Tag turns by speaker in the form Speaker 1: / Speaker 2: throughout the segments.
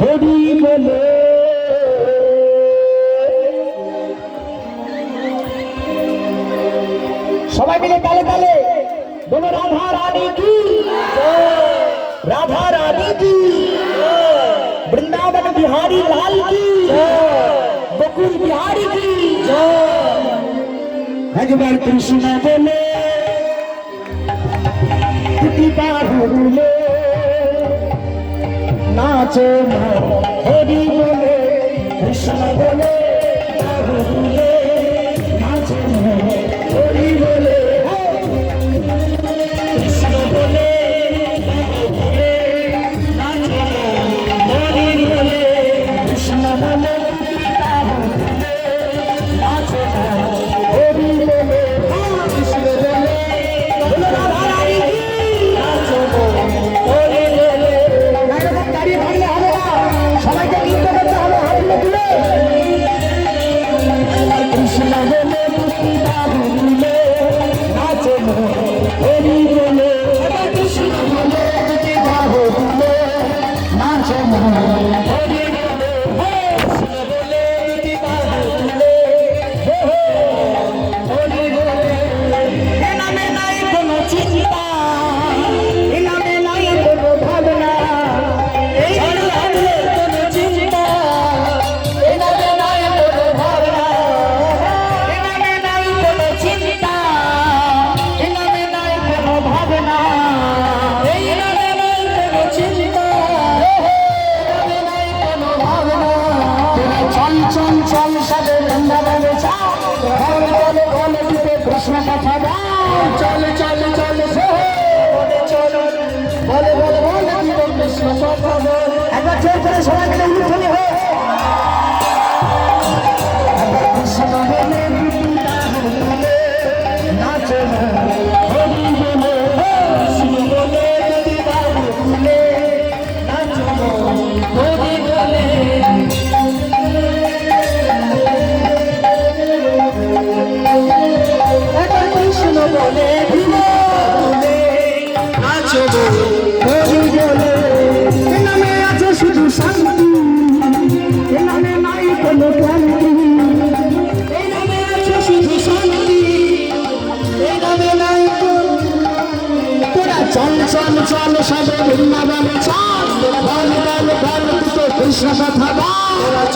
Speaker 1: হরি বলে। সবাই মিলে তালে তালে। বলো, রাধা রানী কি? রাধা রানী কি? বৃন্দাবন বিহারী লাল কি? বকুল বিহারী কি? হজবার কৃষ্ণ বলে। নাচে হরি বলে I'm going to take this one thing. চল চল সবে ভিন্ন চল। ভগবান ভগবত কৃষ্ণ কথা বল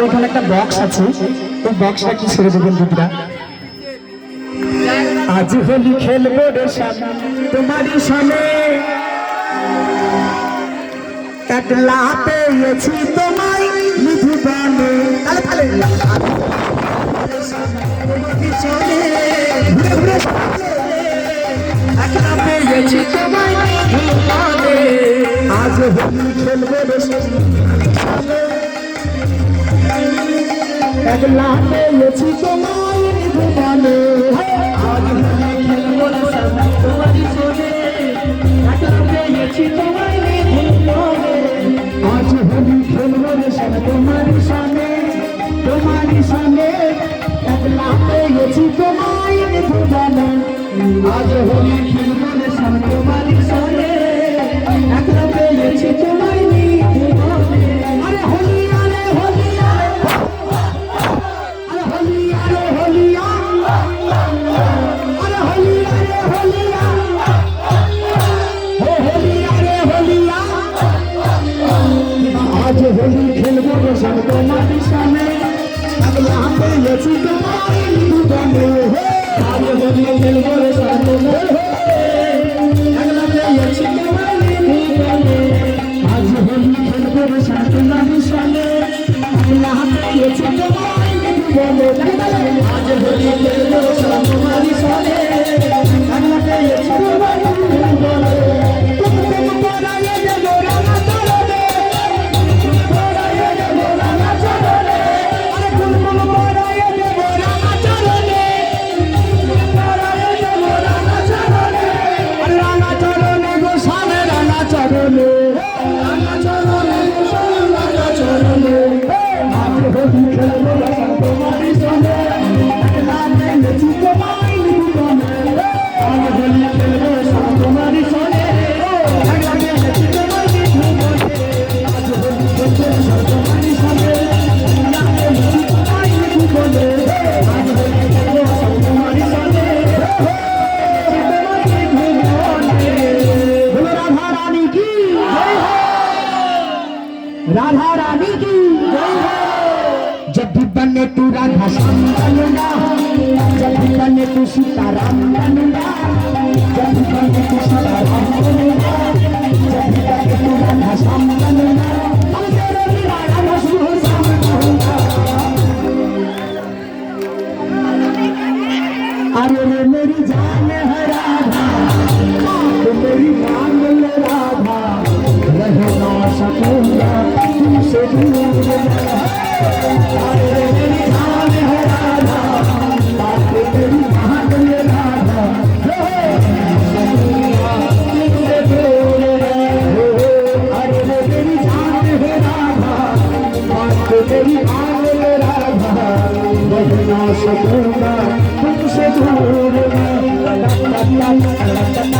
Speaker 1: আমাদের এখানে একটা বক্স আছে। ওই বক্সটা কি ছেড়ে দেবেন দুটা আজ হোলি খেলব রে তোমারই সামনে। কাটলা পেয়েছি তোমায় নিধু বানে। তাহলে তাহলে একলা পেয়েছি তোমার ভুবনে। আজ খেলব না সবাই তোমারই শোনে হোলি খেলব না তোমার বলিয়া सकूंगा तुमसे दूर
Speaker 2: मैं